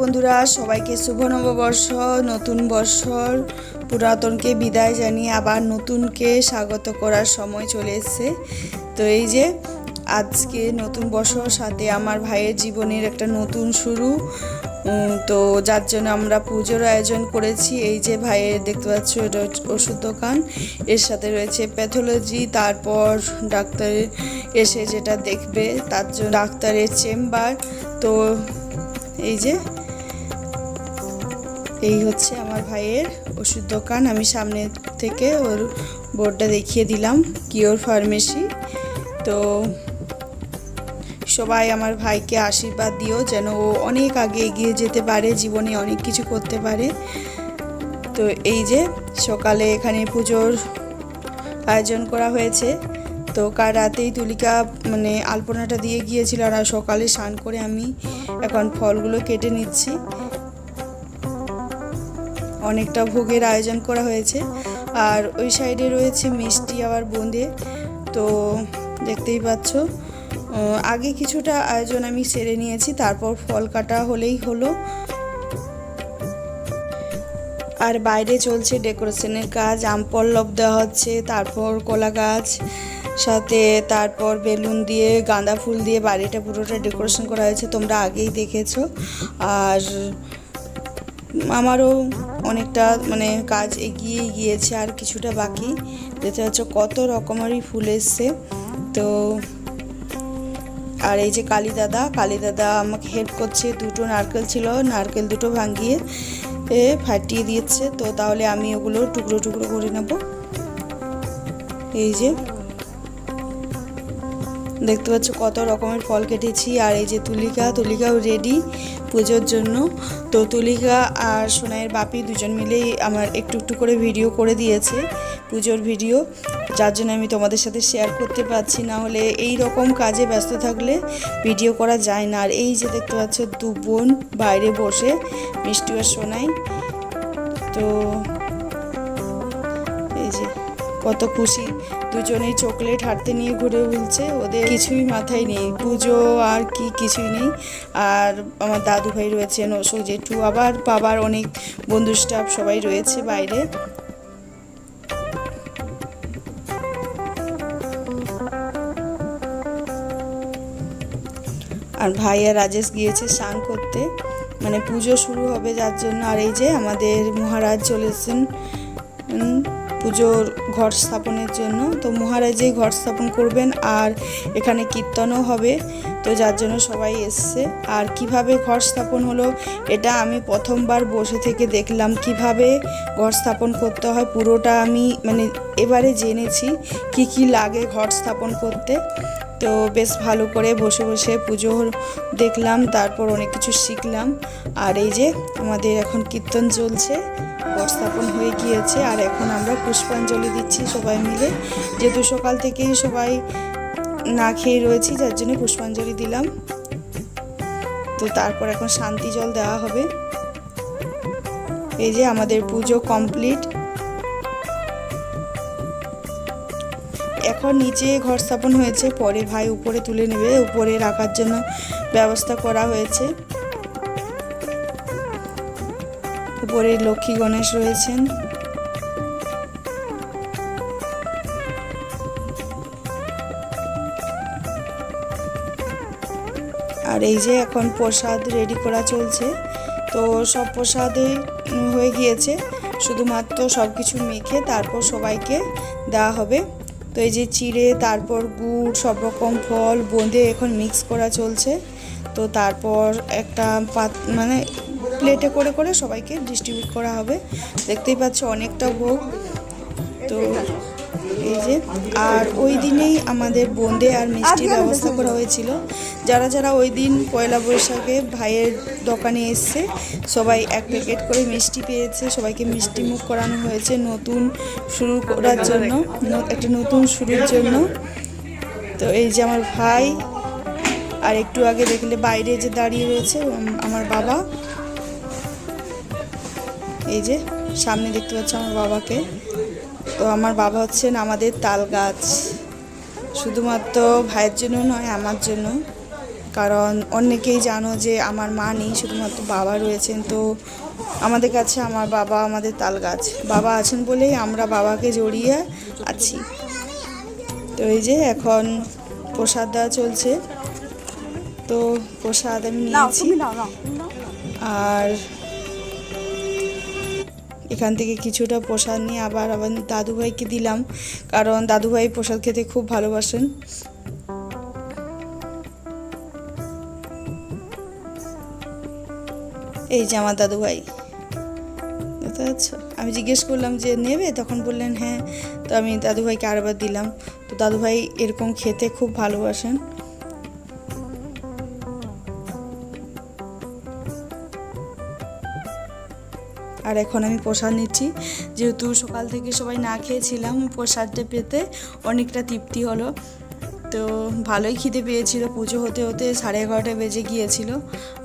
বন্ধুরা, সবাইকে শুভ নববর্ষ, নতুন বছর, পুরাতনকে বিদায় জানিয়ে আবার নতুনকে স্বাগত করার সময় চলে এসছে। তো এই যে আজকে নতুন বছর, সাথে আমার ভাইয়ের জীবনের একটা নতুন শুরু। তো যার জন্য আমরা পুজোর আয়োজন করেছি। এই যে ভাইয়ের দেখতে পাচ্ছ ওষুধ দোকান। এর সাথে রয়েছে প্যাথোলজি, তারপর ডাক্তার এসে যেটা দেখবে, তার জন্য ডাক্তারের চেম্বার। তো এই যে, এই হচ্ছে আমার ভাইয়ের ওষুধ দোকান। আমি সামনে থেকে ওর বোর্ডটা দেখিয়ে দিলাম, কিওর ফার্মেসি। তো সবাই আমার ভাইকে আশীর্বাদ দিও যেন ও অনেক আগে এগিয়ে যেতে পারে, জীবনে অনেক কিছু করতে পারে। তো এই যে, সকালে এখানে পুজোর আয়োজন করা হয়েছে। তো কাল রাতেই তুলিকা মানে আলপনাটা দিয়ে গিয়েছিল আর সকালে স্নান করে আমি এখন ফলগুলো কেটে নিচ্ছি। অনেকটা ভোগের আয়োজন করা হয়েছে। আর ওই সাইডে রয়েছে মিষ্টি আবার বোঁদে। তো দেখতেই পাচ্ছ আগে কিছুটা আয়োজন আমি সেরে নিয়েছি, তারপর ফল কাটা হলেই হলো। আর বাইরে চলছে ডেকোরেশনের কাজ, আম পল্লব দেওয়া হচ্ছে, তারপর কলা গাছ, সাথে তারপর বেলুন দিয়ে, গাঁদা ফুল দিয়ে বাড়িটা পুরোটা ডেকোরেশন করা হয়েছে, তোমরা আগেই দেখেছ। আর আমারও অনেকটা মানে কাজ এগিয়ে গিয়েছে, আর কিছুটা বাকি। দেখতে পাচ্ছ কত রকমেরই ফুল এসছে। তো আর এই যে কালী দাদা কালী দাদা আমাকে হেল্প করছে, দুটো নারকেল ছিল, নারকেল দুটো ভাঙিয়ে। ফাটিয়ে দিয়েছে, তো তাহলে আমি ওগুলো টুকরো টুকরো করে নেব। এই যে, দেখতে পাচ্ছ কত রকমের ফল কেটেছি। আর এই যে তুলিকা, তুলিকাও রেডি পুজোর জন্য। তো তুলিকা আর সোনাইয়ের বাপি দুজন মিলেই আমার একটু একটু করে ভিডিও করে দিয়েছে পুজোর ভিডিও যার জন্য আমি তোমাদের সাথে শেয়ার করতে পারছি, না হলে এই রকম কাজে ব্যস্ত থাকলে ভিডিও করা যায় না। আর এই যে দেখতে পাচ্ছ, দু বোন বাইরে বসে মিষ্টি আর সোনাই। তো এই যে কত খুশি। দুজনেই চকলেট হাঁটতে নিয়ে ঘুরে বলছে ওদের কিছুই মাথায় নেই। পুজো আর কি কিছুই নেই। আর আমার দাদু ভাই রয়েছেন অশোক জেঠু। আবার বাবার অনেক বন্ধু স্টাফ সবাই রয়েছে বাইরে। আর ভাই আর রাজেশ গিয়েছে স্নান করতে। মানে পুজো শুরু হবে যার জন্য আর এই যে আমাদের মহারাজ চলেছেন উম, পুজোর ঘর স্থাপনের জন্য। তো মহারাজই ঘর স্থাপন করবেন আর এখানে কীর্তনও হবে। তো যার জন্য সবাই এসছে। আর কীভাবে ঘর স্থাপন হলো এটা আমি প্রথমবার বসে থেকে দেখলাম। কীভাবে ঘর স্থাপন করতে হয় পুরোটা আমি মানে এবারে জেনেছি কি কি লাগে ঘর স্থাপন করতে। তো বেশ ভালো করে বসে বসে পুজো দেখলাম, তারপর অনেক কিছু শিখলাম। আর এই যে আমাদের এখন কীর্তন চলছে, উপস্থাপন হয়ে গিয়েছে, আর এখন আমরা পুষ্পাঞ্জলি দিচ্ছি সবাই মিলে। যেহেতু সকাল থেকেই সবাই না খেয়ে রয়েছি, যার জন্য পুষ্পাঞ্জলি দিলাম। তো তারপর এখন শান্তি জল দেওয়া হবে। এই যে আমাদের পুজো কমপ্লিট। এখন নিচে ঘর স্থাপন হয়েছে পরে ভাই উপরে তুলে নেবে, উপরে রাখার জন্য ব্যবস্থা করা হয়েছে। উপরে লক্ষ্মী গণেশ রয়েছেন। আর এই যে এখন প্রসাদ রেডি করা চলছে, তো সব প্রসাদে হয়ে গিয়েছে। শুধুমাত্র সব কিছু মেখে তারপর সবাইকে দেওয়া হবে। তো এই যে চিড়ে, তারপর গুড়, সব রকম ফল, বোঁদে এখন মিক্স করা চলছে। তো তারপর একটা পাত মানে প্লেটে করে করে সবাইকে ডিস্ট্রিবিউট করা হবে। দেখতেই পাচ্ছ অনেকটা ভোগ। তো এই যে আর ওই দিনেই আমাদের বোঁদে আর মিষ্টির ব্যবস্থা করা হয়েছিল। যারা যারা ওই দিন পয়লা বৈশাখে ভাইয়ের দোকানে এসছে সবাই এক প্যাকেট করে মিষ্টি পেয়েছে। সবাইকে মিষ্টি মুখ করানো হয়েছে নতুন শুরু করার জন্য একটা নতুন শুরুর জন্য। তো এই যে আমার ভাই আর একটু আগে দেখলে বাইরে যে দাঁড়িয়ে রয়েছে আমার বাবা। এই যে সামনে দেখতে পাচ্ছ আমার বাবাকে। তো আমার বাবা হচ্ছেন আমাদের তাল গাছ। শুধুমাত্র ভাইয়ের জন্য নয় আমার জন্য। কারণ অনেকেই জানো যে আমার মা নেই শুধুমাত্র বাবা রয়েছেন। তো আমাদের কাছে আমার বাবা আমাদের তাল গাছ। বাবা আছেন বলেই আমরা বাবাকে জড়িয়ে আছি। তো এই যে এখন প্রসাদ দেওয়া চলছে। তো প্রসাদ আমি নিয়েছি। আর এখান থেকে কিছুটা প্রসাদ নিয়ে আবার আবার দাদুভাইকে দিলাম, কারণ দাদুভাই প্রসাদ খেতে খুব ভালোবাসেন। এই যে আমার দাদুভাই। আমি জিজ্ঞেস করলাম যে নেবে? তখন বললেন হ্যাঁ। তো আমি দাদুভাইকে আরেকবার দিলাম। তো দাদুভাই এরকম খেতে খুব ভালোবাসেন। আর এখন আমি প্রসাদ নিচ্ছি। যেহেতু সকাল থেকে সবাই না খেয়েছিলাম প্রসাদটা পেতে অনেকটা তৃপ্তি হলো। তো ভালোই খিদে পেয়েছিল। পুজো হতে হতে সাড়ে এগারোটা বেজে গিয়েছিল।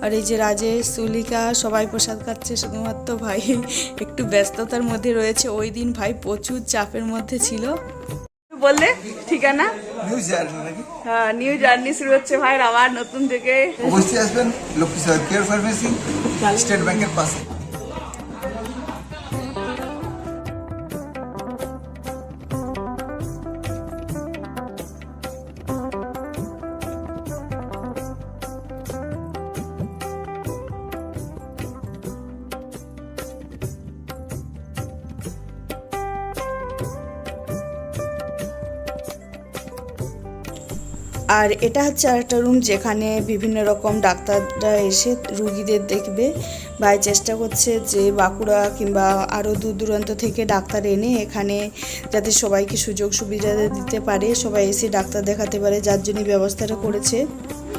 আর এই যে রাজেশ তুলিকা সবাই প্রসাদ খাচ্ছে শুধুমাত্র ভাই। একটু ব্যস্ততার মধ্যে রয়েছে। ওই দিন ভাই প্রচুর চাপের মধ্যে ছিল। বললে ঠিকানা? হ্যাঁ নিউ জার্নি শুরু হচ্ছে ভাই আবার নতুন থেকে। অবশ্যই আসবেন। লক্ষ্মী সাহেব কেয়ার ফার্মেসি স্টেট ব্যাংকের পাশে। আর এটা হচ্ছে আরেকটা রুম যেখানে বিভিন্ন রকম ডাক্তাররা এসে রুগীদের দেখবে। ভাই চেষ্টা করছে যে বাঁকুড়া কিংবা আরও দূর দূরান্ত থেকে ডাক্তার এনে এখানে যাতে সবাইকে সুযোগ সুবিধা দিতে পারে, সবাই এসে ডাক্তার দেখাতে পারে, যার জন্য ব্যবস্থাটা করেছে।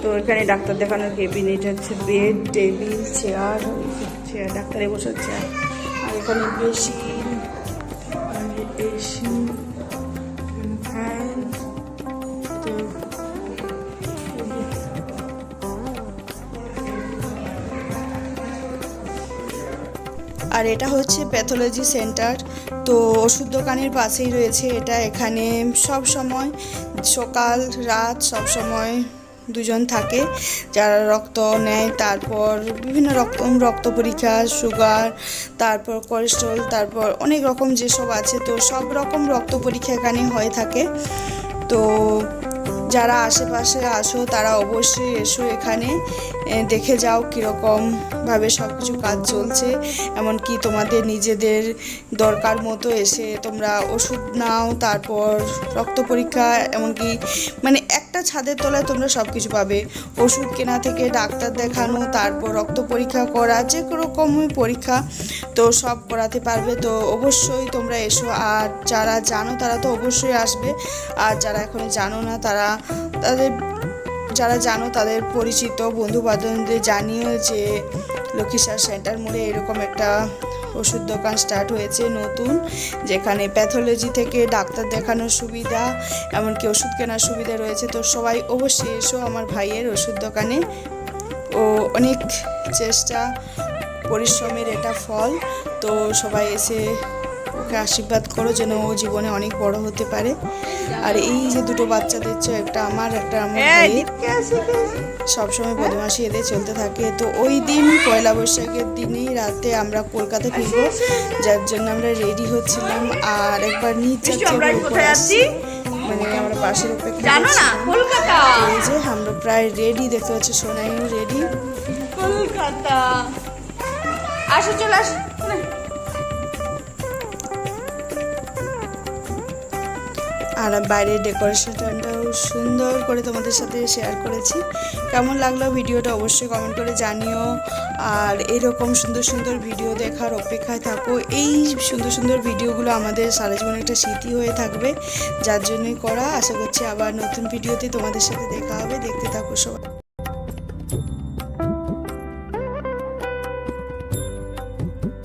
তো এখানে ডাক্তার দেখানোর কেবিন এটা হচ্ছে বেড টেবিল চেয়ার চেয়ার ডাক্তারে বসার চেয়ার আর এখানে বেশি আর এটা হচ্ছে প্যাথোলজি সেন্টার তো ওষুধ দোকানের পাশেই রয়েছে এটা। এখানে সব সময় সকাল, রাত সব সময় দুজন থাকে, যারা রক্ত নেয়। তারপর বিভিন্ন রকম রক্ত পরীক্ষা সুগার তারপর কোলেস্ট্রল তারপর অনেক রকম যেসব আছে, তো সব রকম রক্ত পরীক্ষা এখানে হয়ে থাকে। তো যারা আশেপাশে আসো তারা অবশ্যই এসো এখানে। দেখে যাও কীরকমভাবে সব কিছু কাজ চলছে। এমনকি তোমাদের নিজেদের দরকার মতো এসে তোমরা ওষুধ নাও, তারপর রক্ত পরীক্ষা, এমনকি মানে একটা ছাদের তলায় তোমরা সব কিছু পাবে। ওষুধ কেনা থেকে ডাক্তার দেখানো, তারপর রক্ত পরীক্ষা করা যে রকমই পরীক্ষা তো সব করাতে পারবে। তো অবশ্যই তোমরা এসো। আর যারা জানো, তারা তো অবশ্যই আসবে। আর যারা এখনও জানো না, তারা তাদের, যারা জানো তাদের পরিচিত বন্ধু বান্ধবদের জানিও যে লক্ষ্মীসার সেন্টার মোড়ে এরকম একটা ওষুধ দোকান স্টার্ট হয়েছে নতুন, যেখানে প্যাথোলজি থেকে ডাক্তার দেখানোর সুবিধা, এমনকি ওষুধ কেনার সুবিধা রয়েছে। তো সবাই অবশ্যই এসো আমার ভাইয়ের ওষুধ দোকানে। ও অনেক চেষ্টা, পরিশ্রমের এটা ফল। তো সবাই এসে ওকে আশীর্বাদ করো যেন ও জীবনে অনেক বড় হতে পারে। আর এই যে দুটো বাচ্চা দিচ্ছ একটা আমার একটা আমার ভাইয়ের। সবসময় বদমাসি এদের চলতে থাকে। তো ওই দিন পয়লা বৈশাখের দিনই রাতে আমরা কলকাতা ফিরবো। যার জন্য আমরা রেডি হচ্ছিলাম। আর একবার নিচ যাচ্ছে? মানে আমরা পাশের অপেক্ষা জানো না কলকাতা। এই যে আমরা প্রায় রেডি দেখতে পাচ্ছি সোনাইও রেডি কলকাতা। আসো চলে আসো। আর বাইরের ডেকোরেশনটাও সুন্দর করে তোমাদের সাথে শেয়ার করেছি। কেমন লাগল ভিডিওটা অবশ্যই কমেন্ট করে জানিও। আর এরকম সুন্দর সুন্দর ভিডিও দেখার অপেক্ষায় থাকো। এই সুন্দর সুন্দর ভিডিওগুলো আমাদের সারা জীবনে একটা স্মৃতি হয়ে থাকবে। যার জন্যই করা। আশা করছি আবার নতুন ভিডিওতে তোমাদের সাথে দেখা হবে। দেখতে থাকো সবাই।